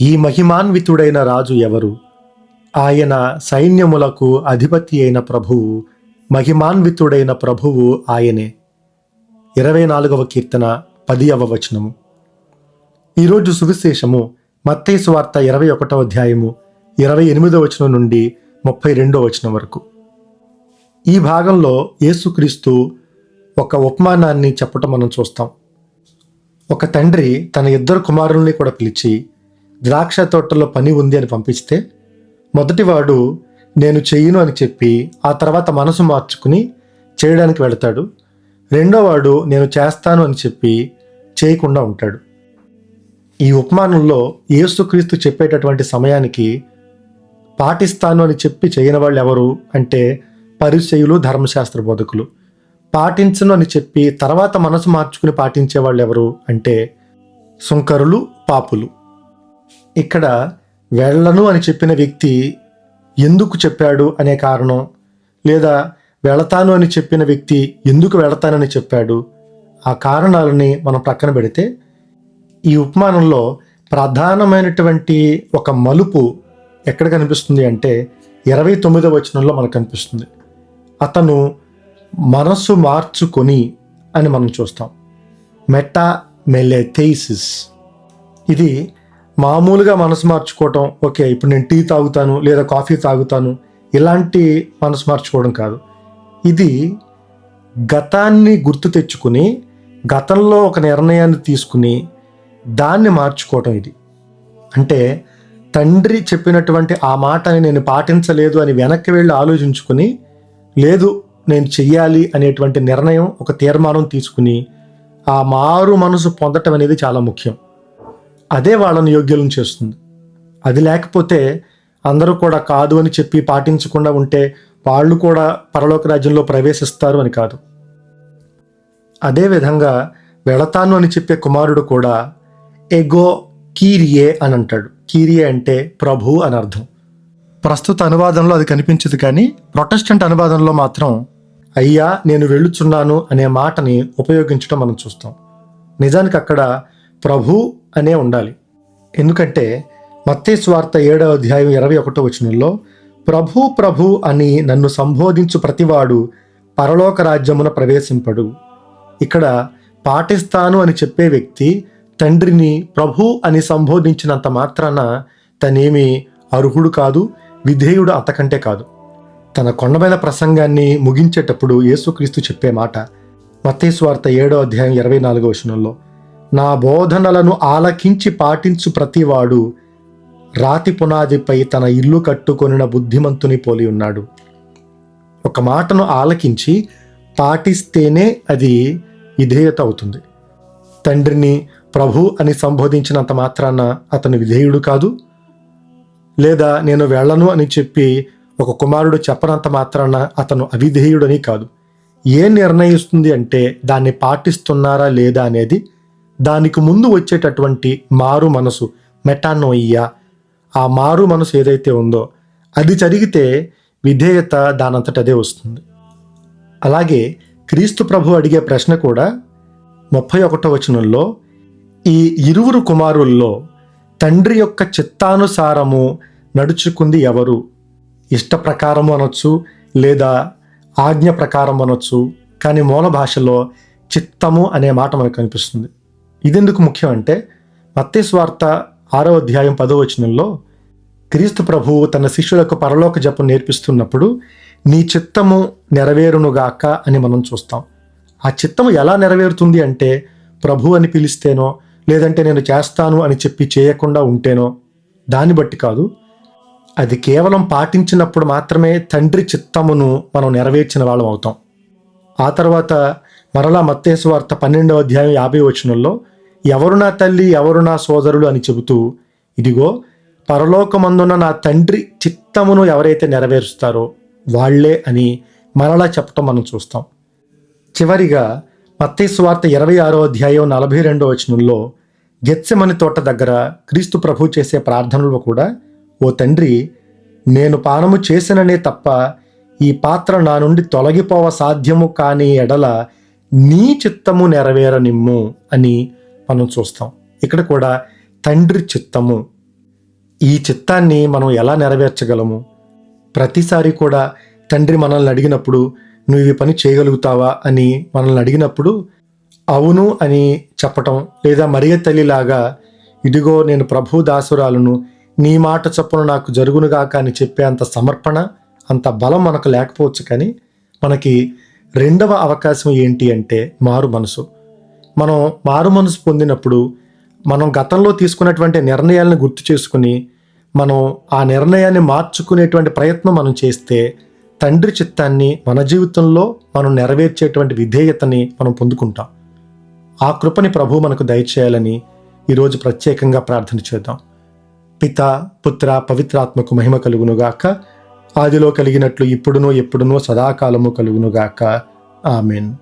ఈ మహిమాన్వితుడైన రాజు ఎవరు? ఆయన సైన్యములకు అధిపతి అయిన ప్రభువు మహిమాన్వితుడైన ప్రభువు ఆయనే. ఇరవై నాలుగవ కీర్తన పదియవ వచనము. ఈరోజు సువిశేషము మత్తేసు వార్త ఇరవై ఒకటవ అధ్యాయము ఇరవై ఎనిమిదవ వచనం నుండి ముప్పై రెండవ వచనం వరకు. ఈ భాగంలో యేసుక్రీస్తు ఒక ఉపమానాన్ని చెప్పటం మనం చూస్తాం. ఒక తండ్రి తన ఇద్దరు కుమారుల్ని కూడా పిలిచి ద్రాక్ష తోటలో పని ఉంది అని పంపిస్తే మొదటివాడు నేను చెయ్యను అని చెప్పి ఆ తర్వాత మనసు మార్చుకుని చేయడానికి వెళతాడు. రెండోవాడు నేను చేస్తాను అని చెప్పి చేయకుండా ఉంటాడు. ఈ ఉపమానంలో యేసుక్రీస్తు చెప్పేటటువంటి సమయానికి పాటిస్తాను అని చెప్పి చేయని వాళ్ళు ఎవరు అంటే పరిచయులు ధర్మశాస్త్ర బోధకులు. పాటించను అని చెప్పి తర్వాత మనసు మార్చుకుని పాటించే వాళ్ళు ఎవరు అంటే సుంకరులు పాపులు. ఇక్కడ వెళ్ళను అని చెప్పిన వ్యక్తి ఎందుకు చెప్పాడు అనే కారణం లేదా వెళతాను అని చెప్పిన వ్యక్తి ఎందుకు వెళతానని చెప్పాడు ఆ కారణాలని మనం ప్రక్కన పెడితే ఈ ఉపమానంలో ప్రధానమైనటువంటి ఒక మలుపు ఎక్కడ కనిపిస్తుంది అంటే ఇరవై తొమ్మిదవ వచనంలో మనకు కనిపిస్తుంది. అతను మనస్సు మార్చుకొని అని మనం చూస్తాం. మెటా మెలెథెయిసిస్ ఇది మామూలుగా మనసు మార్చుకోవటం ఓకే ఇప్పుడు నేను టీ తాగుతాను లేదా కాఫీ తాగుతాను ఇలాంటి మనసు మార్చుకోవడం కాదు. ఇది గతాన్ని గుర్తు తెచ్చుకుని గతంలో ఒక నిర్ణయాన్ని తీసుకుని దాన్ని మార్చుకోవటం ఇది. అంటే తండ్రి చెప్పినటువంటి ఆ మాటని నేను పాటించలేదు అని వెనక్కి వెళ్ళి ఆలోచించుకుని లేదు నేను చెయ్యాలి అనేటువంటి నిర్ణయం ఒక తీర్మానం తీసుకుని ఆ మారు మనసు పొందటం అనేది చాలా ముఖ్యం. అదే వాళ్ళని యోగ్యులను చేస్తుంది. అది లేకపోతే అందరూ కూడా కాదు అని చెప్పి పాటించకుండా ఉంటే వాళ్ళు కూడా పరలోక రాజ్యంలో ప్రవేశిస్తారు అని కాదు. అదేవిధంగా వెళతాను అని చెప్పే కుమారుడు కూడా ఎగో కీరియే అని అంటాడు. కీరియే అంటే ప్రభు అని అర్థం. ప్రస్తుత అనువాదంలో అది కనిపించదు కానీ ప్రొటెస్టెంట్ అనువాదంలో మాత్రం అయ్యా నేను వెళ్ళుచున్నాను అనే మాటని ఉపయోగించడం మనం చూస్తాం. నిజానికి అక్కడ ప్రభు అనే ఉండాలి. ఎందుకంటే మత్తే స్వార్థ ఏడవ అధ్యాయం ఇరవై ఒకటో వచనంలో ప్రభు ప్రభు అని నన్ను సంబోధించు ప్రతివాడు పరలోక రాజ్యమున ప్రవేశింపడు. ఇక్కడ పాటిస్తాను అని చెప్పే వ్యక్తి తండ్రిని ప్రభు అని సంబోధించినంత మాత్రాన తనేమి అర్హుడు కాదు విధేయుడు అతకంటే కాదు. తన కొండమైన ప్రసంగాన్ని ముగించేటప్పుడు యేసుక్రీస్తు చెప్పే మాట మత్తేశ్వార్త ఏడో అధ్యాయం ఇరవై నాలుగో వచనంలో నా బోధనలను ఆలకించి పాటించు ప్రతివాడు రాతి పునాదిపై తన ఇల్లు కట్టుకొనిన బుద్ధిమంతుని పోలి ఉన్నాడు. ఒక మాటను ఆలకించి పాటిస్తేనే అది విధేయత అవుతుంది. తండ్రిని ప్రభు అని సంబోధించినంత మాత్రాన అతను విధేయుడు కాదు. లేదా నేను వెళ్ళను అని చెప్పి ఒక కుమారుడు చెప్పనంత మాత్రాన అతను అవిధేయుడని కాదు. ఏ నిర్ణయిస్తుంది అంటే దాన్ని పాటిస్తున్నారా లేదా అనేది దానికి ముందు వచ్చేటటువంటి మారు మనసు మెటానోయియా. ఆ మారు మనసు ఏదైతే ఉందో అది జరిగితే విధేయత దానంతట అదే వస్తుంది. అలాగే క్రీస్తు ప్రభు అడిగే ప్రశ్న కూడా ముప్పై ఒకటో వచనంలో ఈ ఇరువురు కుమారుల్లో తండ్రి యొక్క చిత్తానుసారము నడుచుకుంది ఎవరు? ఇష్ట ప్రకారం అనొచ్చు లేదా ఆజ్ఞ ప్రకారం అనొచ్చు కానీ మూల భాషలో చిత్తము అనే మాట మనకు కనిపిస్తుంది. ఇదెందుకు ముఖ్యం అంటే మత్తే స్వార్త ఆరో అధ్యాయం పదో వచనంలో క్రీస్తు ప్రభువు తన శిష్యులకు పరలోక జపం నేర్పిస్తున్నప్పుడు నీ చిత్తము నెరవేరునుగాక అని మనం చూస్తాం. ఆ చిత్తము ఎలా నెరవేరుతుంది అంటే ప్రభు అని పిలిస్తేనో లేదంటే నేను చేస్తాను అని చెప్పి చేయకుండా ఉంటేనో దాన్ని బట్టి కాదు. అది కేవలం పాటించినప్పుడు మాత్రమే తండ్రి చిత్తమును మనం నెరవేర్చిన వాళ్ళం అవుతాం. ఆ తర్వాత మరలా మత్తేశ్వార్త పన్నెండవ అధ్యాయం యాభై వచనంలో ఎవరు నా తల్లి ఎవరు నా సోదరులు అని చెబుతూ ఇదిగో పరలోకమందున్న నా తండ్రి చిత్తమును ఎవరైతే నెరవేరుస్తారో వాళ్ళే అని మరలా చెప్పటం మనం చూస్తాం. చివరిగా మత్తేశ్వార్త ఇరవై ఆరో అధ్యాయం నలభై రెండో వచనంలో గెత్సెమని తోట దగ్గర క్రీస్తు ప్రభు చేసే ప్రార్థనలో కూడా ఓ తండ్రి నేను పానము చేసిననే తప్ప ఈ పాత్ర నా నుండి తొలగిపోవ సాధ్యము కాని ఎడల నీ చిత్తము నెరవేరనిమ్ము అని మనం చూస్తాం. ఇక్కడ కూడా తండ్రి చిత్తము. ఈ చిత్తాన్ని మనం ఎలా నెరవేర్చగలము? ప్రతిసారి కూడా తండ్రి మనల్ని అడిగినప్పుడు నువ్వు ఈ పని చేయగలుగుతావా? అని మనల్ని అడిగినప్పుడు అవును అని చెప్పటం లేదా మరియ తల్లిలాగా ఇదిగో నేను ప్రభు దాసురాలను నీ మాట చొప్పున నాకు జరుగునుగాక అని చెప్పే అంత సమర్పణ అంత బలం మనకు లేకపోవచ్చు కానీ మనకి రెండవ అవకాశం ఏంటి అంటే మారు మనసు. మనం మారు మనసు పొందినప్పుడు మనం గతంలో తీసుకున్నటువంటి నిర్ణయాలను గుర్తు చేసుకుని మనం ఆ నిర్ణయాన్ని మార్చుకునేటువంటి ప్రయత్నం మనం చేస్తే తండ్రి చిత్తాన్ని మన జీవితంలో మనం నెరవేర్చేటువంటి విధేయతని మనం పొందుకుంటాం. ఆ కృపని ప్రభు మనకు దయచేయాలని ఈరోజు ప్రత్యేకంగా ప్రార్థన చేద్దాం. పిత పుత్ర పవిత్రాత్మకు మహిమ కలుగునుగాక. ఆదిలో కలిగినట్లు ఇప్పుడునో ఎప్పుడునో సదాకాలము కలుగునుగాక. ఆమెన్.